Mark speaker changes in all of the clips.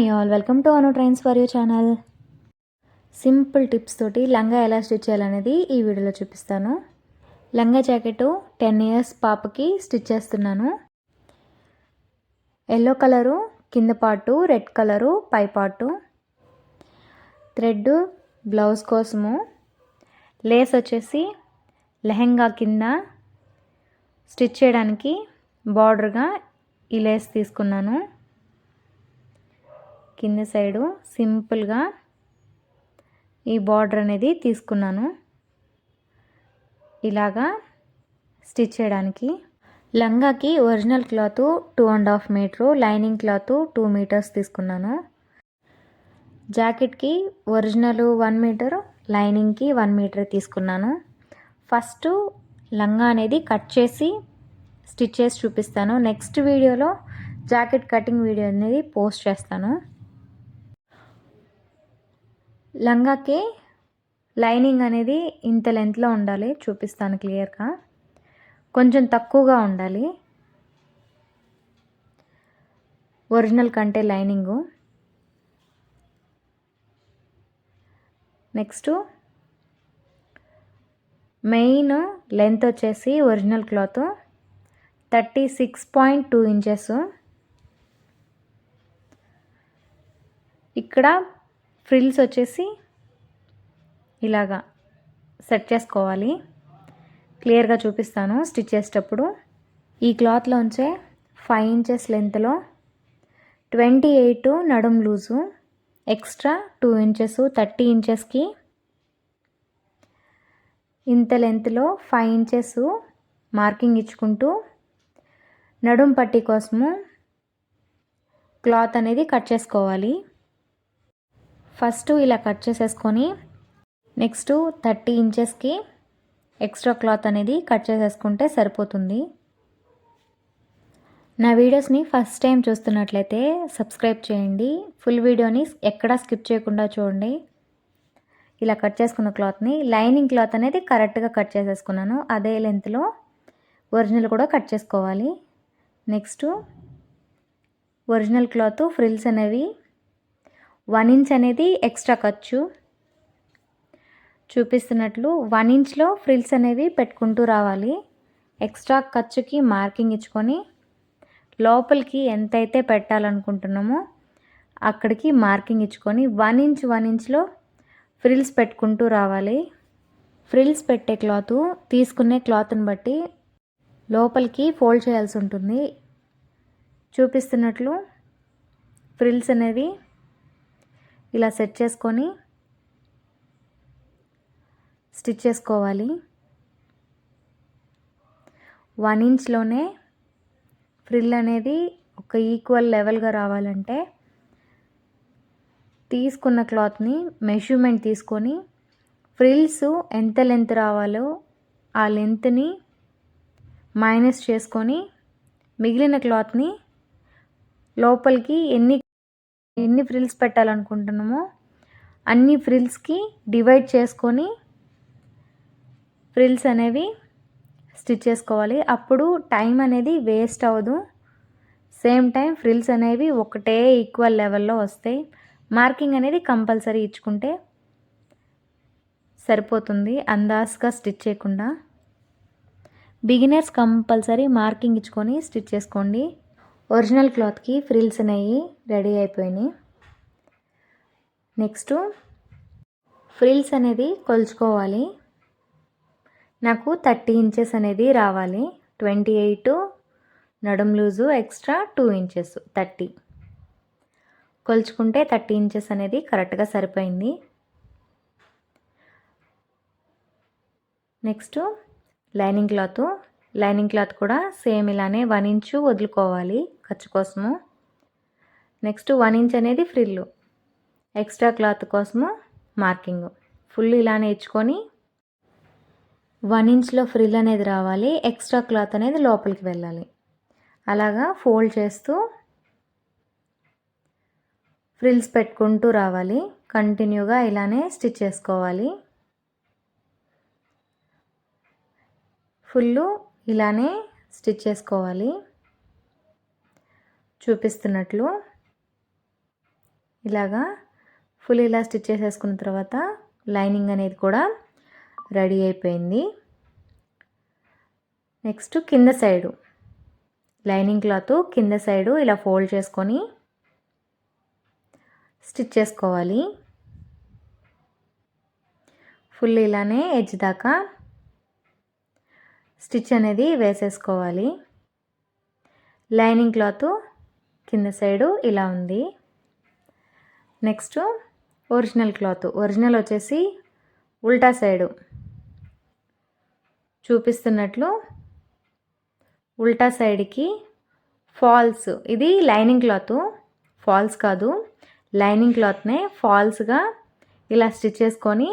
Speaker 1: Hi all welcome to Anu trends for you channel simple tips తోటి లంగా ఎలా stitch చేయాలనేది ఈ వీడియోలో చూపిస్తాను. లంగా జాకెట్ టెన్ ఇయర్స్ పాపకి స్టిచ్ చేస్తున్నాను. ఎల్లో కలరు కింద పాటు రెడ్ కలరు పై పాటు థ్రెడ్ బ్లౌజ్ కోసము లేస్ వచ్చేసి లెహెంగా కింద స్టిచ్ చేయడానికి బార్డర్గా ఈ లేస్ తీసుకున్నాను. కింద సైడు సింపుల్గా ఈ బార్డర్ అనేది తీసుకున్నాను. ఇలాగా స్టిచ్ చేయడానికి. లంగాకి original cloth two and half metre lining cloth two metres తీసుకున్నాను. జాకెట్కి ఒరిజినల్ వన్ మీటర్ లైనింగ్కి వన్ మీటర్ తీసుకున్నాను. ఫస్ట్ లంగా అనేది కట్ చేసి స్టిచ్ చేసి చూపిస్తాను. నెక్స్ట్ వీడియోలో జాకెట్ కటింగ్ వీడియో అనేది పోస్ట్ చేస్తాను. లంగాకి లైనింగ్ అనేది ఇంత లెంత్లో ఉండాలి చూపిస్తాను క్లియర్గా. కొంచెం తక్కువగా ఉండాలి. ఒరిజినల్ కంటే లైనింగు. నెక్స్ట్ మెయిన్ లెంత్ వచ్చేసి original cloth thirty six point two inches. ఇక్కడ ఫ్రిల్స్ వచ్చేసి ఇలాగా సెట్ చేసుకోవాలి. క్లియర్గా చూపిస్తాను స్టిచ్ చేసేటప్పుడు. ఈ క్లాత్లోంచే ఫైవ్ ఇంచెస్ లెంత్లో ట్వంటీ ఎయిట్ నడుం loose extra two inches thirty ఇంచెస్కి ఇంత లెంత్లో ఫైవ్ ఇంచెస్ మార్కింగ్ ఇచ్చుకుంటూ నడుం పట్టి కోసము క్లాత్ అనేది కట్ చేసుకోవాలి. ఫస్ట్ ఇలా కట్ చేసేసుకొని నెక్స్ట్ థర్టీ ఇంచెస్కి ఎక్స్ట్రా క్లాత్ అనేది కట్ చేసేసుకుంటే సరిపోతుంది. నా వీడియోస్ని ఫస్ట్ టైం చూస్తున్నట్లయితే సబ్స్క్రైబ్ చేయండి. ఫుల్ వీడియోని ఎక్కడా స్కిప్ చేయకుండా చూడండి. ఇలా కట్ చేసుకున్న క్లాత్ని లైనింగ్ క్లాత్ అనేది కరెక్ట్గా కట్ చేసేసుకున్నాను. అదే లెంత్లో ఒరిజినల్ కూడా కట్ చేసుకోవాలి. నెక్స్ట్ ఒరిజినల్ క్లాత్ ఫ్రిల్స్ అనేవి వన్ ఇంచ్ అనేది ఎక్స్ట్రా ఖర్చు చూపిస్తున్నట్లు వన్ ఇంచ్లో ఫ్రిల్స్ అనేవి పెట్టుకుంటూ రావాలి. ఎక్స్ట్రా ఖర్చుకి మార్కింగ్ ఇచ్చుకొని లోపలికి ఎంతైతే పెట్టాలనుకుంటున్నామో అక్కడికి మార్కింగ్ ఇచ్చుకొని వన్ ఇంచ్ వన్ ఇంచ్లో ఫ్రిల్స్ పెట్టుకుంటూ రావాలి. ఫ్రిల్స్ పెట్టే క్లాత్ తీసుకునే క్లాత్ని బట్టి లోపలికి ఫోల్డ్ చేయాల్సి ఉంటుంది. చూపిస్తున్నట్లు ఫ్రిల్స్ అనేవి ఇలా సెట్ చేసుకొని స్టిచ్ చేసుకోవాలి. వన్ ఇంచ్లోనే ఫ్రిల్ అనేది ఒక ఈక్వల్ లెవెల్గా రావాలంటే తీసుకున్న క్లాత్ని మెషర్మెంట్ తీసుకొని ఫ్రిల్స్ ఎంత లెంత్ రావాలో ఆ లెంత్ని మైనస్ చేసుకొని మిగిలిన క్లాత్ని లోపలికి ఎన్ని ఎన్ని ఫ్రిల్స్ పెట్టాలనుకుంటున్నామో అన్ని ఫ్రిల్స్కి డివైడ్ చేసుకొని ఫ్రిల్స్ అనేవి స్టిచ్ చేసుకోవాలి. అప్పుడు టైం అనేది వేస్ట్ అవ్వదు. సేమ్ టైం ఫ్రిల్స్ అనేవి ఒకటే ఈక్వల్ లెవెల్లో వస్తాయి. మార్కింగ్ అనేది కంపల్సరీ ఇచ్చుకుంటే సరిపోతుంది. అందాస్గా స్టిచ్ చేయకుండా. బిగినర్స్ కంపల్సరీ మార్కింగ్ ఇచ్చుకొని స్టిచ్ చేసుకోండి. ఒరిజినల్ క్లాత్కి ఫ్రిల్స్ అనేవి రెడీ అయిపోయినాయి. నెక్స్ట్ ఫ్రిల్స్ అనేది కొలుచుకోవాలి. నాకు థర్టీ ఇంచెస్ అనేది రావాలి. ట్వంటీ ఎయిట్ నడుం loose extra two inches thirty. కొలుచుకుంటే thirty inches అనేది కరెక్ట్గా సరిపోయింది. Next lining cloth. Lining cloth కూడా సేమ్ ఇలానే వన్ ఇంచు వదులుకోవాలి ఖర్చు కోసము. నెక్స్ట్ వన్ ఇంచ్ అనేది ఫ్రిల్లు. ఎక్స్ట్రా క్లాత్ కోసము మార్కింగ్. ఫుల్ ఇలానే ఇచ్చుకొని వన్ ఇంచ్లో ఫ్రిల్ అనేది రావాలి ఎక్స్ట్రా క్లాత్ అనేది లోపలికి వెళ్ళాలి. అలాగా ఫోల్డ్ చేస్తూ ఫ్రిల్స్ పెట్టుకుంటూ రావాలి. కంటిన్యూగా ఇలానే స్టిచ్ చేసుకోవాలి. ఫుల్లు ఇలానే స్టిచ్ చేసుకోవాలి. చూపిస్తున్నట్లు. ఇలాగా ఫుల్ ఇలా స్టిచ్ చేసేసుకున్న తర్వాత లైనింగ్ అనేది కూడా రెడీ అయిపోయింది. నెక్స్ట్ కింద సైడు. లైనింగ్ క్లాత్ కింద సైడు ఇలా ఫోల్డ్ చేసుకొని స్టిచ్ చేసుకోవాలి. ఫుల్ ఇలానే ఎడ్జ్ దాకా స్టిచ్ అనేది వేసేసుకోవాలి. లైనింగ్ క్లాత్ కింద సైడు ఇలా ఉంది. నెక్స్ట్ ఒరిజినల్ క్లాత్ ఒరిజినల్ వచ్చేసి ఉల్టా సైడు. చూపిస్తున్నట్లు ఉల్టా సైడ్కి ఫాల్స్ ఇది లైనింగ్ క్లాత్ ఫాల్స్ కాదు. లైనింగ్ క్లాత్నే ఫాల్స్గా ఇలా స్టిచ్ చేసుకొని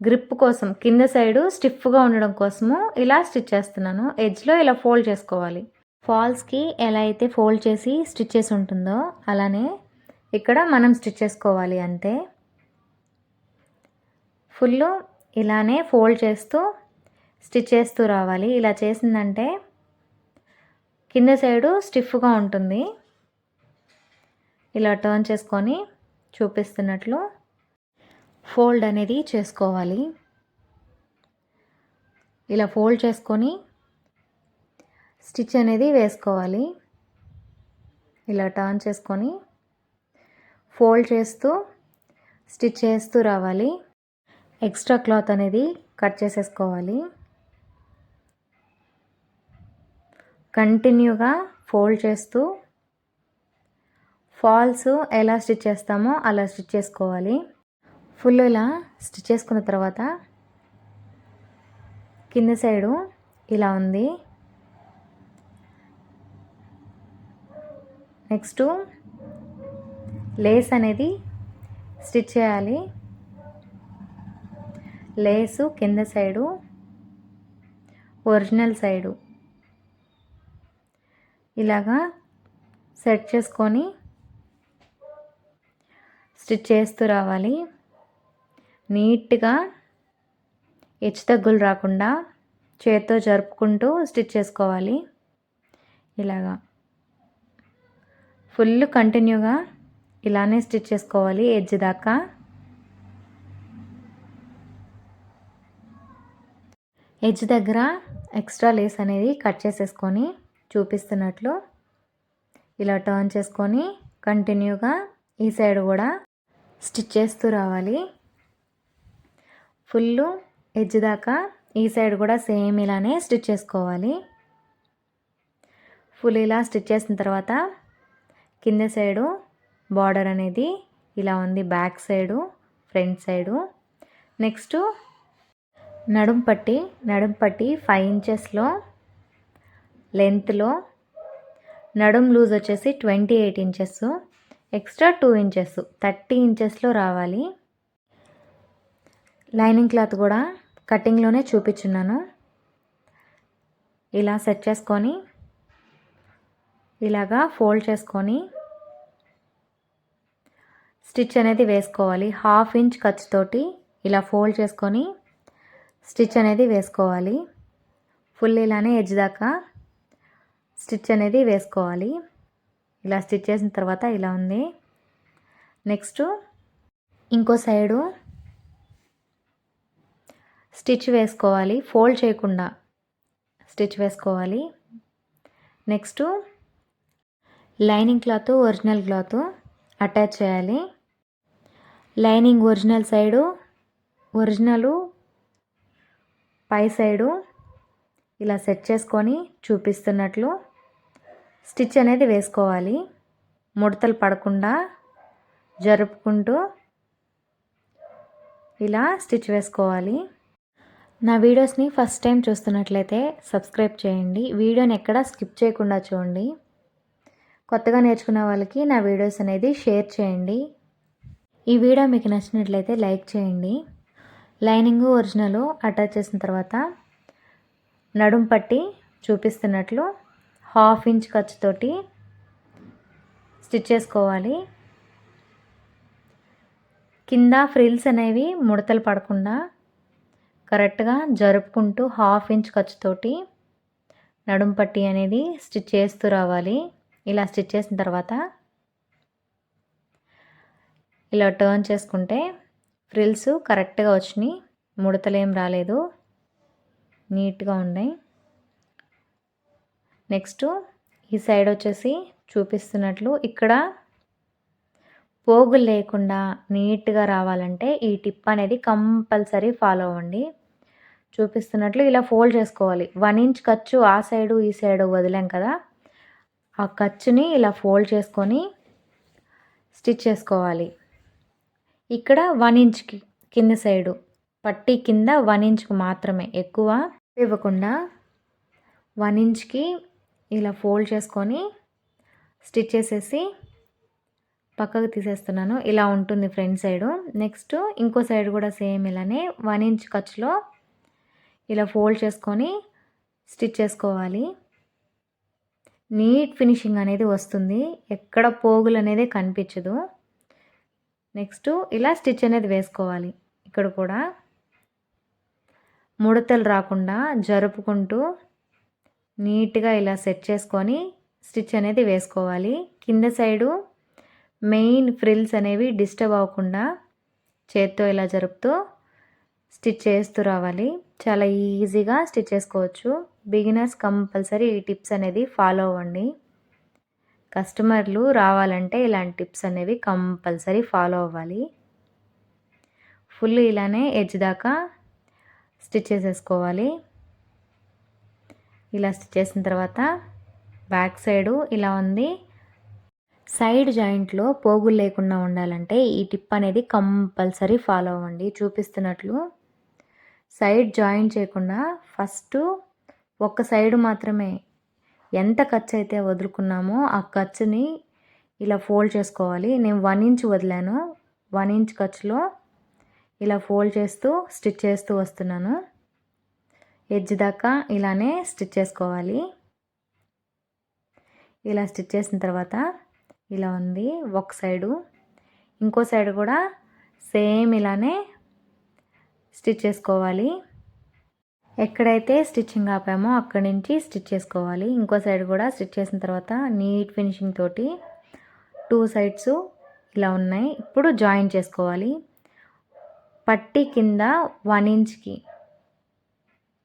Speaker 1: గ్రిప్ కోసం కింద సైడు స్టిఫ్గా ఉండడం కోసము ఇలా స్టిచ్ చేస్తున్నాను. ఎడ్జ్లో ఇలా ఫోల్డ్ చేసుకోవాలి. ఫాల్స్కి ఎలా అయితే ఫోల్డ్ చేసి స్టిచ్ చేసి ఉంటుందో అలానే ఇక్కడ మనం స్టిచ్ చేసుకోవాలి అంతే ఫుల్ ఇలానే ఫోల్డ్ చేస్తూ స్టిచ్ చేస్తూ రావాలి. ఇలా చేసిందంటే కింద సైడు స్టిఫ్గా ఉంటుంది. ఇలా టర్న్ చేసుకొని చూపిస్తున్నట్లు ఫోల్డ్ అనేది చేసుకోవాలి. ఇలా ఫోల్డ్ చేసుకొని స్టిచ్ అనేది వేసుకోవాలి. ఇలా టర్న్ చేసుకొని ఫోల్డ్ చేస్తూ స్టిచ్ చేస్తూ రావాలి. ఎక్స్ట్రా క్లాత్ అనేది కట్ చేసేసుకోవాలి. కంటిన్యూగా ఫోల్డ్ చేస్తూ ఫాల్స్ ఎలా స్టిచ్ చేస్తామో అలా స్టిచ్ చేసుకోవాలి. ఫుల్ ఇలా స్టిచ్ చేసుకున్న తర్వాత కింద సైడు ఇలా ఉంది. నెక్స్ట్ లేస్ అనేది స్టిచ్ చేయాలి. లేసు కింద సైడు ఒరిజినల్ సైడు. ఇలాగా సెట్ చేసుకొని స్టిచ్ చేస్తూ రావాలి. నీట్గా హెచ్చు తగ్గులు రాకుండా చేత్తో జరుపుకుంటూ స్టిచ్ చేసుకోవాలి. ఇలాగా. ఫుల్ కంటిన్యూగా ఇలానే స్టిచ్ చేసుకోవాలి ఎడ్జ్ దాకా. ఎడ్జ్ దగ్గర ఎక్స్ట్రా లేస్ అనేది కట్ చేసేసుకొని చూపిస్తున్నట్లు ఇలా టర్న్ చేసుకొని కంటిన్యూగా ఈ సైడ్ కూడా స్టిచ్ చేస్తూ రావాలి. ఫుల్ ఎడ్జ్ దాకా ఈ సైడ్ కూడా సేమ్ ఇలానే స్టిచ్ చేసుకోవాలి. ఫుల్ ఇలా స్టిచ్ చేసిన తర్వాత కింద సైడు బార్డర్ అనేది ఇలా ఉంది back side front side. Next నడుం పట్టి నడుం పట్టి ఫైవ్ ఇంచెస్లో లెంత్లో నడుం లూజ్ వచ్చేసి twenty eight inches extra two inches thirty ఇంచెస్లో రావాలి. లైనింగ్ క్లాత్ కూడా కటింగ్లోనే చూపించున్నాను. ఇలా సెట్ చేసుకొని ఇలాగా ఫోల్డ్ చేసుకొని స్టిచ్ అనేది వేసుకోవాలి. హాఫ్ ఇంచ్ ఖర్చుతోటి ఇలా ఫోల్డ్ చేసుకొని స్టిచ్ అనేది వేసుకోవాలి. ఫుల్ ఇలానే ఎడ్జ్ దాకా స్టిచ్ అనేది వేసుకోవాలి. ఇలా స్టిచ్ చేసిన తర్వాత ఇలా ఉంది. నెక్స్ట్ ఇంకో సైడు స్టిచ్ వేసుకోవాలి. ఫోల్డ్ చేయకుండా స్టిచ్ వేసుకోవాలి. Next lining cloth original cloth attach చేయాలి. లైనింగ్ ఒరిజినల్ సైడు ఒరిజినలు పై సైడు ఇలా సెట్ చేసుకొని చూపిస్తున్నట్లు స్టిచ్ అనేది వేసుకోవాలి. ముడతలు పడకుండా జరుపుకుంటూ ఇలా స్టిచ్ వేసుకోవాలి. నా వీడియోస్ని ఫస్ట్ టైం చూస్తున్నట్లయితే సబ్స్క్రైబ్ చేయండి. వీడియోని ఎక్కడ స్కిప్ చేయకుండా చూడండి. కొత్తగా నేర్చుకున్న వాళ్ళకి నా వీడియోస్ అనేది షేర్ చేయండి. ఈ వీడియో మీకు నచ్చినట్లయితే లైక్ చేయండి. లైనింగ్ ఒరిజినల్ అటాచ్ చేసిన తర్వాత నడుం పట్టి చూపిస్తున్నట్లు హాఫ్ ఇంచ్ ఖర్చుతోటి స్టిచ్ చేసుకోవాలి. కింద ఫ్రిల్స్ అనేవి ముడతలు పడకుండా కరెక్ట్గా జరుపుకుంటూ హాఫ్ ఇంచ్ ఖర్చుతోటి నడుం పట్టి అనేది స్టిచ్ చేస్తూ రావాలి. ఇలా స్టిచ్ చేసిన తర్వాత ఇలా టర్న్ చేసుకుంటే ఫ్రిల్స్ కరెక్ట్గా వచ్చినాయి. ముడతలు ఏం రాలేదు. నీట్గా ఉన్నాయి. నెక్స్ట్ ఈ సైడ్ వచ్చేసి చూపిస్తున్నట్లు ఇక్కడ పోగులు లేకుండా నీట్గా రావాలంటే ఈ టిప్ అనేది కంపల్సరీ ఫాలో అవ్వండి. చూపిస్తున్నట్లు ఇలా ఫోల్డ్ చేసుకోవాలి. వన్ ఇంచ్ ఖర్చు ఆ సైడు ఈ సైడు వదిలాం కదా. ఆ ఖర్చుని ఇలా ఫోల్డ్ చేసుకొని స్టిచ్ చేసుకోవాలి. ఇక్కడ వన్ ఇంచ్కి కింద సైడు. పట్టీ కింద వన్ ఇంచ్కి మాత్రమే ఎక్కువ ఇవ్వకుండా వన్ ఇంచ్కి ఇలా ఫోల్డ్ చేసుకొని స్టిచ్ చేసేసి పక్కకు తీసేస్తున్నాను. ఇలా ఉంటుంది ఫ్రంట్ సైడు. నెక్స్ట్ ఇంకో సైడ్ కూడా సేమ్ ఇలానే వన్ ఇంచ్ ఖర్చులో ఇలా ఫోల్డ్ చేసుకొని స్టిచ్ చేసుకోవాలి. నీట్ ఫినిషింగ్ అనేది వస్తుంది. ఎక్కడ పోగులు అనేది కనిపించదు. నెక్స్ట్ ఇలా స్టిచ్ అనేది వేసుకోవాలి. ఇక్కడ కూడా ముడతలు రాకుండా జరుపుకుంటూ నీట్గా ఇలా సెట్ చేసుకొని స్టిచ్ అనేది వేసుకోవాలి. కింద సైడు మెయిన్ ఫ్రిల్స్ అనేవి డిస్టర్బ్ అవ్వకుండా చేత్తో ఇలా జరుపుతూ స్టిచ్ చేస్తూ రావాలి. చాలా ఈజీగా స్టిచ్ చేసుకోవచ్చు. బిగినర్స్ కంపల్సరీ ఈ టిప్స్ అనేది ఫాలో అవ్వండి. కస్టమర్లు రావాలంటే ఇలాంటి టిప్స్ అనేవి కంపల్సరీ ఫాలో అవ్వాలి. ఫుల్ ఇలానే ఎడ్జ్ దాకా స్టిచ్ చేసేసుకోవాలి. ఇలా స్టిచ్ చేసిన తర్వాత బ్యాక్ సైడు ఇలా ఉంది. సైడ్ జాయింట్లో పోగులు లేకుండా ఉండాలంటే ఈ టిప్ అనేది కంపల్సరీ ఫాలో అవ్వండి. చూపిస్తున్నట్లు సైడ్ జాయిన్ చేయకుండా ఫస్ట్ ఒక సైడ్ మాత్రమే ఎంత ఖర్చు అయితే వదులుకున్నామో ఆ ఖర్చుని ఇలా ఫోల్డ్ చేసుకోవాలి. నేను వన్ ఇంచ్ వదిలాను. వన్ ఇంచ్ ఖర్చులో ఇలా ఫోల్డ్ చేస్తూ స్టిచ్ చేస్తూ వస్తున్నాను. ఎడ్జ్ దాకా ఇలానే స్టిచ్ చేసుకోవాలి. ఇలా స్టిచ్ చేసిన తర్వాత ఇలా ఉంది. ఒక సైడు ఇంకో సైడ్ కూడా సేమ్ ఇలానే స్టిచ్ చేసుకోవాలి. ఎక్కడైతే స్టిచ్చింగ్ ఆపామో అక్కడి నుంచి స్టిచ్ చేసుకోవాలి. ఇంకో సైడ్ కూడా స్టిచ్ చేసిన తర్వాత నీట్ ఫినిషింగ్ తోటి టూ సైడ్స్ ఇలా ఉన్నాయి. ఇప్పుడు జాయిన్ చేసుకోవాలి. పట్టి కింద వన్ ఇంచ్కి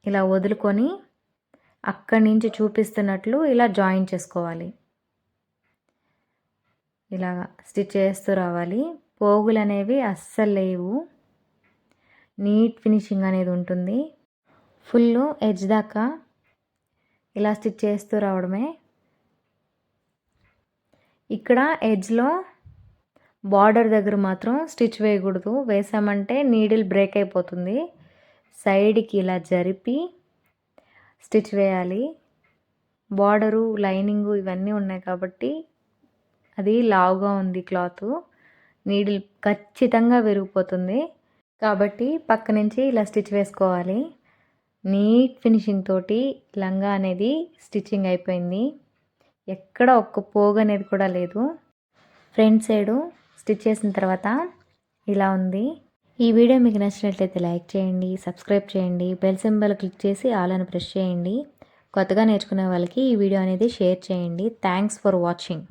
Speaker 1: ఇలా వదులుకొని అక్కడి నుంచి చూపిస్తున్నట్లు ఇలా జాయిన్ చేసుకోవాలి. ఇలాగా స్టిచ్ చేస్తూ రావాలి. పోగులు అనేవి అస్సలు లేవు. నీట్ ఫినిషింగ్ అనేది ఉంటుంది. ఫుల్ ఎడ్జ్ దాకా ఇలా స్టిచ్ చేస్తూ రావడమే. ఇక్కడ ఎడ్జ్లో బార్డర్ దగ్గర మాత్రం స్టిచ్ వేయకూడదు. వేసామంటే నీడిల్ బ్రేక్ అయిపోతుంది. సైడ్కి ఇలా జరిపి స్టిచ్ వేయాలి. బార్డరు లైనింగు ఇవన్నీ ఉన్నాయి కాబట్టి అది లావుగా ఉంది క్లాత్. నీడిల్ ఖచ్చితంగా విరిగిపోతుంది. కాబట్టి పక్క నుంచి ఇలా స్టిచ్ వేసుకోవాలి. నీట్ ఫినిషింగ్ తోటి లంగా అనేది స్టిచ్చింగ్ అయిపోయింది. ఎక్కడ ఒక్క పోగు అనేది కూడా లేదు. ఫ్రంట్ సైడు స్టిచ్ చేసిన తర్వాత ఇలా ఉంది. ఈ వీడియో మీకు నచ్చినట్లయితే లైక్ చేయండి సబ్స్క్రైబ్ చేయండి బెల్ సింబల్ క్లిక్ చేసి ఆల్ అని ప్రెస్ చేయండి. కొత్తగా నేర్చుకునే వాళ్ళకి ఈ వీడియో అనేది షేర్ చేయండి. Thanks for watching.